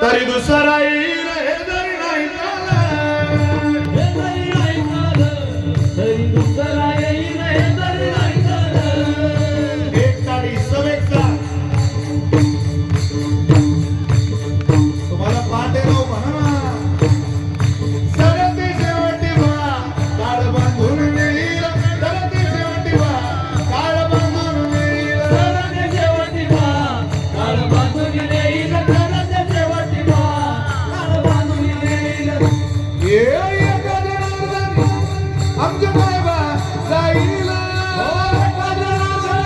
तरी दुसराई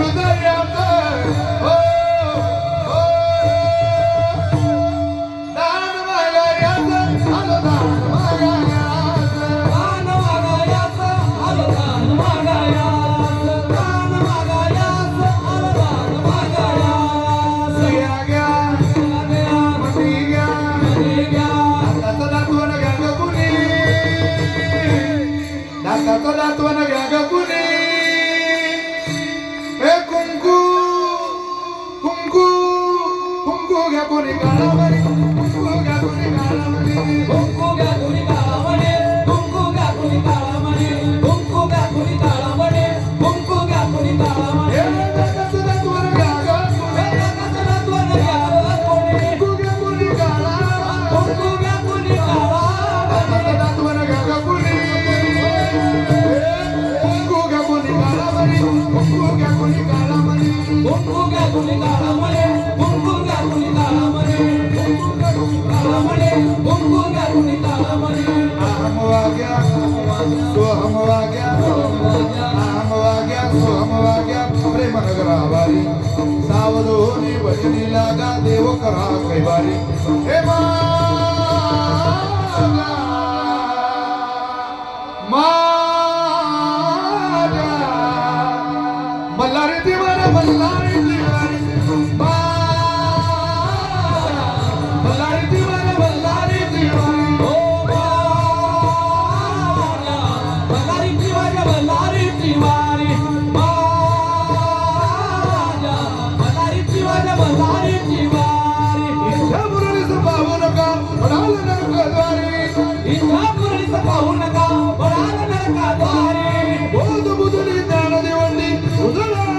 Hüda yandı. Oh. सोमवाग्या सोमवाग्या सोमवाग्या प्रेमनगरावारी सावधोनी भजनी लागा देव करा कैवारी. हे मा! द्वारे. इंद्रापुरीस पाहू नका बळाल नरका द्वारे. बोध बुधुनी ज्ञान दिवंडी उजळा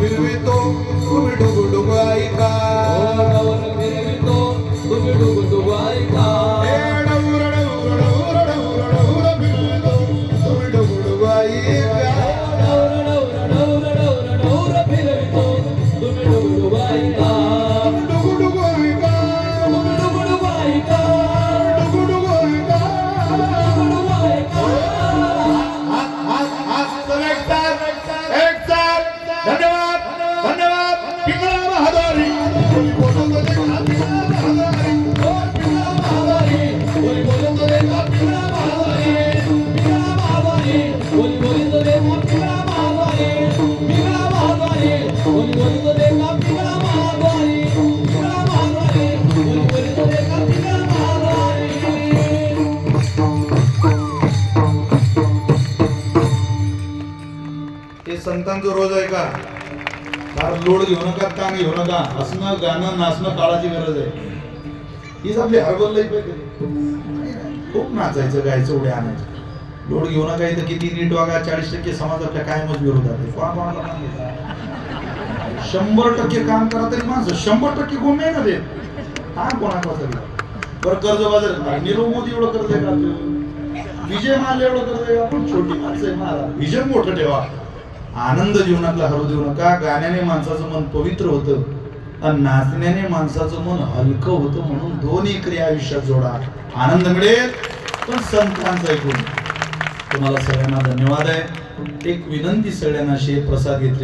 फिरवितो तुम्ही डुगु डुगु ऐका ओढावर फिरवितो तुम्ही डुगु डुगु ऐका. संतांचं रोज आहे का? फार लोड घेऊ नका ताण घेऊ नका. हसणं गाणं नाचणं काळाची गरज आहे. हीच आपली हरबल लाईफ आहे खूप नाचायचं गायचं उड्या आणायचं. लोड घेऊ नका इथं किती नीट वागा चाळीस टक्के समाज आपल्या कायमच विरोधात आहे. कोणा कोणाला काम शंभर टक्के काम करा तरी माणसं शंभर टक्के कोण नाही ना ते हा कोणाचा तरी. बरं कर्ज बाजार नीरव मोदी एवढं कर्ज आहे का? विजय माल एवढं कर्ज आहे का? आपण छोटी माणसं आहे महाराज. विजन मोठं ठेवा. आनंद जीवनातला हरू देऊ नका. गाण्याने माणसाचं मन पवित्र होतं आणि नाचण्याने माणसाचं मन हलकं होतं म्हणून दोन्ही क्रिया आयुष्यात जोडा. आनंद मिळेल पण संतांचं ऐकून. तुम्हाला सगळ्यांना धन्यवाद आहे. एक विनंती सगळ्यांना शेर प्रसाद घेतली